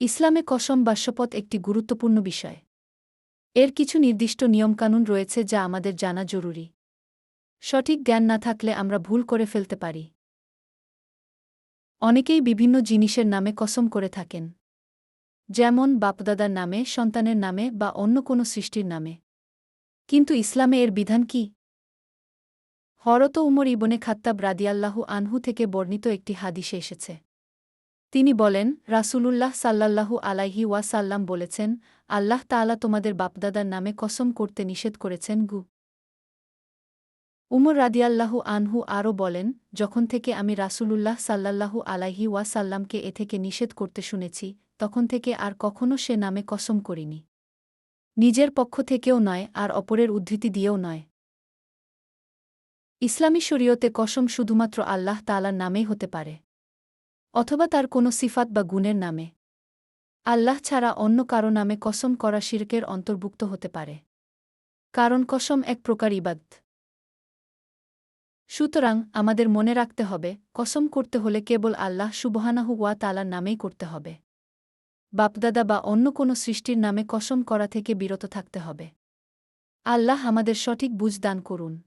ইসলামে কসম বা শপথ একটি গুরুত্বপূর্ণ বিষয়। এর কিছু নির্দিষ্ট নিয়মকানুন রয়েছে যা আমাদের জানা জরুরি। সঠিক জ্ঞান না থাকলে আমরা ভুল করে ফেলতে পারি। অনেকেই বিভিন্ন জিনিসের নামে কসম করে থাকেন। যেমন বাপদাদার নামে, সন্তানের নামে বা অন্য কোনো সৃষ্টির নামে। কিন্তু ইসলামে এর বিধান কি? হরত উমর ইবনে খাত্তাব রাদিয়াল্লাহু আনহু থেকে বর্ণিত একটি হাদিসে এসেছে। তিনি বলেন, রাসূলুল্লাহ সাল্লাল্লাহু আলাইহি ওয়াসাল্লাম বলেছেন, আল্লাহ তাআলা তোমাদের বাপদাদার নামে কসম করতে নিষেধ করেছেন, গু। উমর রাদিয়াল্লাহু আনহু আরও বলেন, যখন থেকে আমি রাসূলুল্লাহ সাল্লাল্লাহু আলাইহি ওয়াসাল্লামকে এ থেকে নিষেধ করতে শুনেছি, তখন থেকে আর কখনো সে নামে কসম করিনি। নিজের পক্ষ থেকেও নয়, আর অপরের উদ্ধৃতি দিয়েও নয়। ইসলামী শরীয়তে কসম শুধুমাত্র আল্লাহ তালার নামেই হতে পারে। অথবা তার কোনো সিফাত বা গুণের নামে। আল্লাহ ছাড়া অন্য কারও নামে কসম করা শিরকের অন্তর্ভুক্ত হতে পারে। কারণ কসম এক প্রকার ইবাদ। সুতরাং আমাদের মনে রাখতে হবে, কসম করতে হলে কেবল আল্লাহ সুবহানাহু ওয়া তালার নামেই করতে হবে। বাপদাদা বা অন্য কোনো সৃষ্টির নামে কসম করা থেকে বিরত থাকতে হবে। আল্লাহ আমাদের সঠিক বুঝ দান করুন।